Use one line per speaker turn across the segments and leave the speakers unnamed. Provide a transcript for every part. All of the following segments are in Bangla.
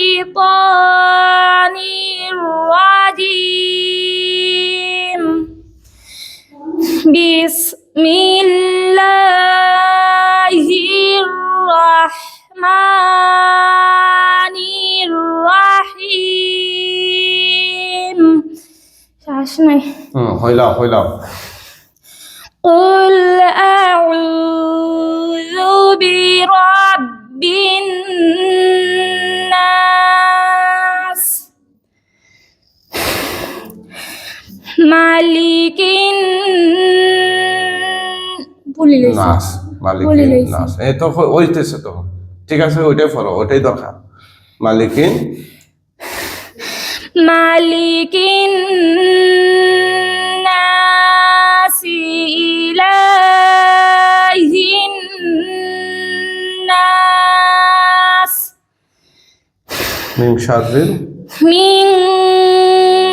الشيطان الرجيم. بسم الله الرحمن الرحيم. قل أعوذ برب الناس মালিকিন। ভুলি
নাস মালিকিন নাস। এ তো ওইতেছে তো ঠিক আছে ওইটাই ফলো ওইটাই দরকার। মালিকিন?
মালিকিন
নাসি ইলাইহিন
নাস।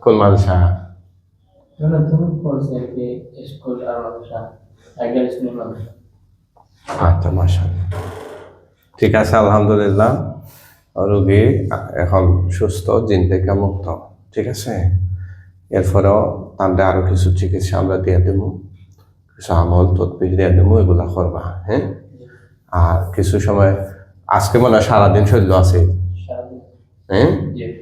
কোন মাদ্রাসা? আচ্ছা মাশাআল্লাহ। ঠিক আছে আলহামদুলিল্লাহ। রোগী এখন সুস্থ জিন থেকে মুক্ত। ঠিক আছে? এরপরেও তাদের আরও কিছু চিকিৎসা আমরা দিয়ে দেবো। কিছু আমল তদবির দিয়ে দেবো এগুলা করবা হ্যাঁ? আর কিছু সময় আজকে মনে হয় সারাদিন শৈল্য আছে। হ্যাঁ?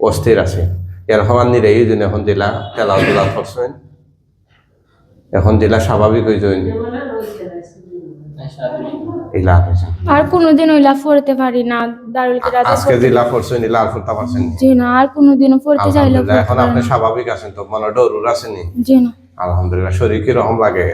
অস্থির আছে। এরকম আর নিরে এই জন্য এখন দিলা তুলা করছেন এখন দিলা স্বাভাবিক হয়ে যাই
Syari
ইলা হয়েছে
আর কোনোদিন ওইলা পারি না দারুল কিরাতে
আজকে দিলা করছেন ইলা আর করতে পারছেন
জি না আর কোনোদিনও পড়তে চাইলে
এখন আপনি স্বাভাবিক আছেন তো মানে ডরুর আছেনি?
জি না।
আলহামদুলিল্লাহ শরীর কীরকম লাগে।